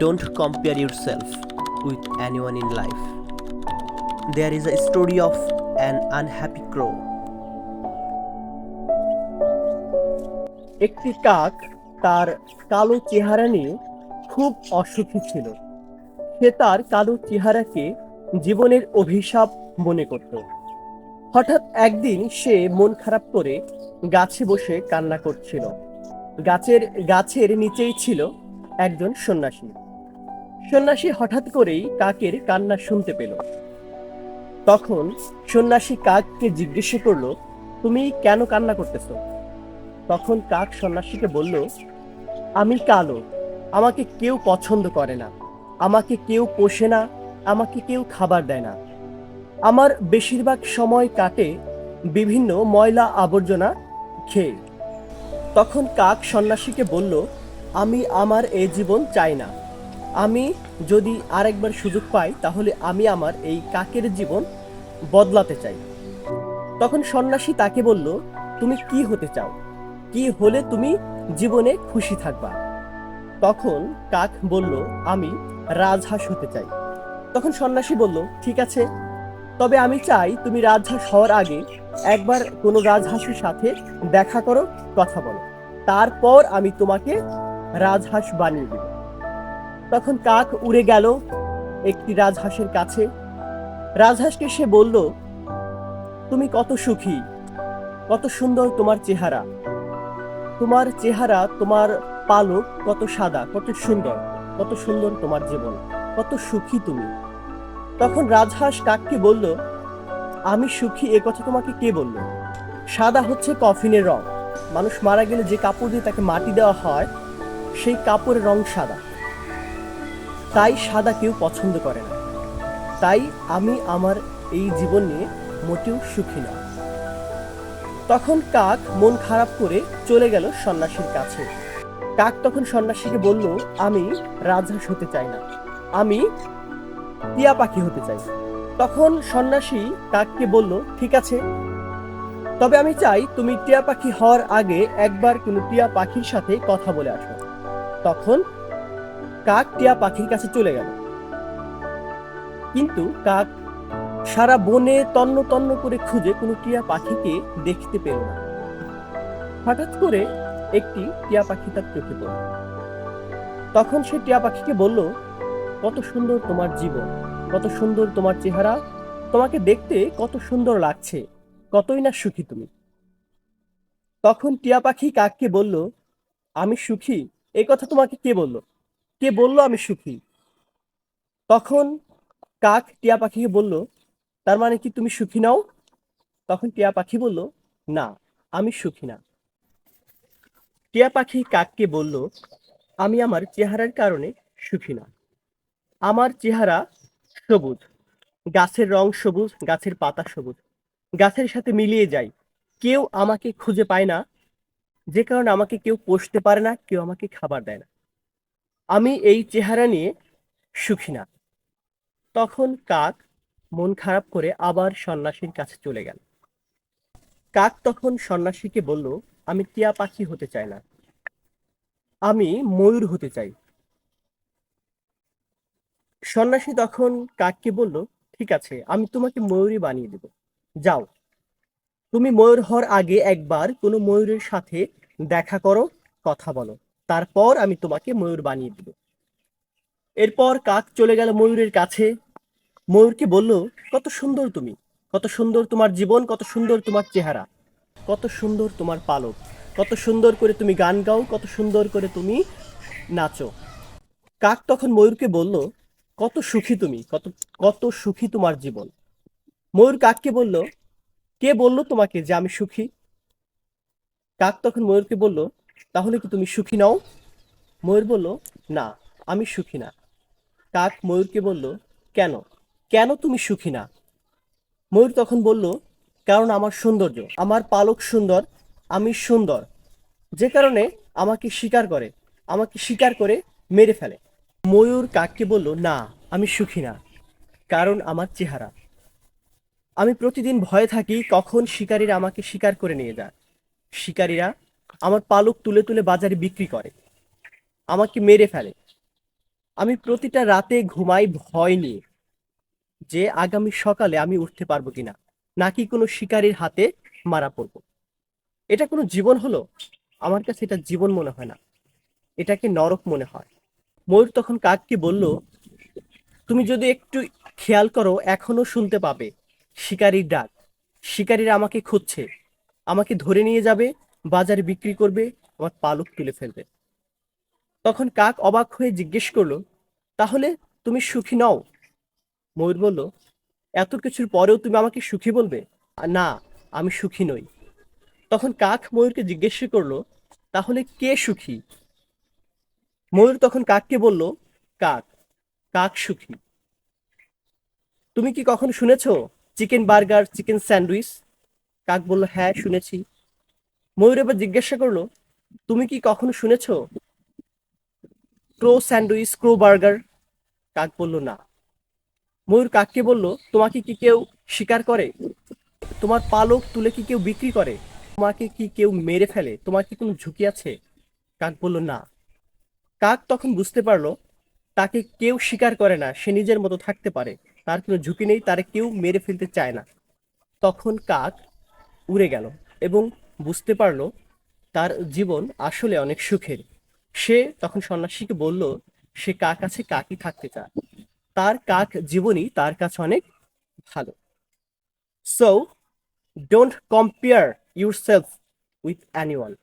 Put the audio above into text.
Don't compare yourself with anyone in life. There is a story of an unhappy crow. একটি কাক তার কালো চেহারা নিয়ে খুব অসুখী ছিল সে তার কালো চেহারাকে জীবনের অভিশাপ মনে করত হঠাৎ একদিন সে মন খারাপ করে গাছে বসে কান্না করছিল গাছের গাছের নিচেই ছিল একজন সন্ন্যাসী সন্ন্যাসী হঠাৎ করেই কাকের কান্না শুনতে পেল। তখন সন্ন্যাসী কাককে জিজ্ঞেস করল, তুমি কেন কান্না করতেছ? তখন কাক সন্ন্যাসীকে বলল, আমি কালো, আমাকে কেউ পছন্দ করে না, আমাকে কেউ পোষে না, আমাকে কেউ খাবার দেয় না। আমার বেশিরভাগ সময় কাটে বিভিন্ন ময়লা আবর্জনা খেয়ে। তখন কাক সন্ন্যাসীকে বলল, আমি আমার এই জীবন চাই না আমি যদি আরেকবার সুযোগ পাই, তাহলে আমি আমার এই কাকের জীবন বদলাতে চাই। তখন সন্ন্যাসী তাকে বলল, তুমি কি হতে চাও? কি হলে তুমি জীবনে খুশি থাকবা? তখন কাক বলল, আমি রাজহাঁস হতে চাই। তখন সন্ন্যাসী বলল, ঠিক আছে, তবে আমি চাই তুমি রাজহাঁস হওয়ার আগে একবার কোনো রাজহাঁসের সাথে দেখা করো, কথা বলো। তারপর আমি তোমাকে রাজহাঁস বানিয়ে দেব। তখন কাক উড়ে গেল একটি রাজহাঁসের কাছে। রাজহাঁসকে সে বলল, তুমি কত সুখী, কত সুন্দর তোমার চেহারা। তোমার চেহারা, তোমার পালক কত সাদা, কত সুন্দর কত সুন্দর তোমার জীবন, কত সুখী তুমি। তখন রাজহাঁস কাককে বলল, আমি সুখী, এ কথা তোমাকে কে বলল? সাদা হচ্ছে কফিনের রং। মানুষ মারা গেলে যে কাপড় দিয়ে তাকে মাটি দেওয়া হয়, সেই কাপড়ের রং সাদা। তাই সাদা কেউ পছন্দ করে না। তাই আমি আমার এই জীবন নিয়ে মোটেও সুখী না। তখন কাক মন খারাপ করে চলে গেল সন্ন্যাসীর কাছে। কাক তখন সন্ন্যাসীকে বলল, আমি রাজহাঁস হতে চাই না। আমি টিয়া পাখি হতে চাই। তখন সন্ন্যাসী কাককে বলল, ঠিক আছে। তবে আমি চাই তুমি টিয়া পাখি হওয়ার আগে একবার কোনো টিয়া পাখির সাথে কথা বলে আসো। তখন কাক টিয়া পাখির কাছে চলে গেল। কিন্তু কাক সারা বনে তন্ন তন্ন করে খুঁজে কোনো টিয়া পাখিকে দেখতে পেল না। হঠাৎ করে একটি টিয়া পাখি তার চোখে পড়ল। তখন সে টিয়া পাখিকে বলল, কত সুন্দর তোমার জীবন, কত সুন্দর তোমার চেহারা, তোমাকে দেখতে কত সুন্দর লাগছে, কতই না সুখী তুমি। তখন টিয়া পাখি কাককে বলল, আমি সুখী এই কথা তোমাকে কে বলল? কে বলল আমি সুখী? তখন কাক টিয়া পাখিকে বলল, তার মানে কি তুমি সুখী নাও? তখন টিয়া পাখি বলল, না, আমি সুখী না। টিয়া পাখি কাককে বলল, আমি আমার চেহারার কারণে সুখী না। আমার চেহারা সবুজ, গাছের রং সবুজ, গাছের পাতা সবুজ। গাছের সাথে মিলিয়ে যায় কেউ আমাকে খুঁজে পায় না। যে কারণে আমাকে কেউ পোষতে পারে না, কেউ আমাকে খাবার দেয় না। আমি এই চেহারা নিয়ে সুখী না। তখন কাক মন খারাপ করে আবার সন্ন্যাসীর কাছে চলে গেল। কাক তখন সন্ন্যাসীকে বলল, আমি টিয়া পাখি হতে চাই না। আমি ময়ূর হতে চাই। সন্ন্যাসী তখন কাককে বলল, ঠিক আছে, আমি তোমাকে ময়ূরী বানিয়ে দেব। যাও। তুমি ময়ূর হওয়ার আগে একবার কোনো ময়ূরের সাথে দেখা করো, কথা বলো। তারপর আমি তোমাকে ময়ূর বানিয়ে দেব। এরপর কাক চলে গেল ময়ূরের কাছে। ময়ূরকে বলল, কত সুন্দর তুমি। কত সুন্দর তোমার জীবন, কত সুন্দর তোমার চেহারা। কত সুন্দর তোমার পালক। কত সুন্দর করে তুমি গান গাও, কত সুন্দর করে তুমি নাচো। কাক তখন ময়ূরকে বলল, কত সুখী তুমি। কত কত সুখী তোমার জীবন। ময়ূর কাককে বলল, কে বলল তোমাকে যে আমি সুখী? কাক তখন ময়ূরকে বলল তাহলে কি তুমি সুখী নাও? ময়ূর বলল, না, আমি সুখী না। কাক ময়ূরকে বলল, কেন? কেন তুমি সুখী না? ময়ূর তখন বলল, কারণ আমার সৌন্দর্য, আমার পালক সুন্দর, আমি সুন্দর। যে কারণে আমাকে শিকার করে, আমাকে শিকার করে মেরে ফেলে। ময়ূর কাককে বলল, না, আমি সুখী না, কারণ আমার চেহারা। আমি প্রতিদিন ভয়ে থাকি কখন শিকারীরা আমাকে শিকার করে নিয়ে যায়। শিকারীরা আমার পালক তুলে তুলে বাজারে বিক্রি করে। আমাকে মেরে ফেলে। আমি প্রতিটা রাতে ঘুমাই ভয় নিয়ে যে আগামী সকালে আমি উঠতে পারব কিনা, নাকি কোনো শিকারীর হাতে মারা পড়ব। এটা কোনো জীবন হলো? আমার কাছে এটা জীবন মনে হয় না। এটাকে নরক মনে হয়। ময়ূর তখন কাককে বলল, তুমি যদি একটু খেয়াল করো, এখনও শুনতে পাবে। শিকারীর ডাক। শিকারীরা আমাকে খুঁজছে। আমাকে ধরে নিয়ে যাবে। বাজারে বিক্রি করবে আমার পালক তুলে ফেলবে। তখন কাক অবাক হয়ে জিজ্ঞেস করল, তাহলে তুমি সুখী নও? ময়ূর বলল, এত কিছুর পরেও তুমি আমাকে সুখী বলবে? না, আমি সুখী নই। তখন কাক ময়ূরকে জিজ্ঞেস করল, তাহলে কে সুখী? ময়ূর তখন কাককে বলল, কাক কাক সুখী। তুমি কি কখনো শুনেছ, চিকেন বার্গার, চিকেন স্যান্ডউইচ? কাক বলল হ্যাঁ শুনেছি। ময়ূর এবার জিজ্ঞাসা করল, তুমি কি কখনো শুনেছ? ক্রো স্যান্ডউইচ ক্রো বার্গার কাক বলল, না। ময়ূর কাককে বলল, তোমাকে কি কেউ শিকার করে? তোমার পালক তুলে কি কেউ বিক্রি করে? তোমাকে কি কেউ মেরে ফেলে? তোমার কি কোনো ঝুঁকি আছে? কাক বলল, না। কাক তখন বুঝতে পারল, তাকে কেউ শিকার করে না, সে নিজের মতো থাকতে পারে। তার কোনো ঝুঁকি নেই, তারে কেউ মেরে ফেলতে চায় না। তখন কাক উড়ে গেল এবং বুঝতে পারল তার জীবন আসলে অনেক সুখের। সে তখন সন্ন্যাসীকে বলল, সে কাক আছে কাকই থাকতে চায়? তার কাক জীবনই তার কাছে অনেক ভালো। So don't compare yourself with anyone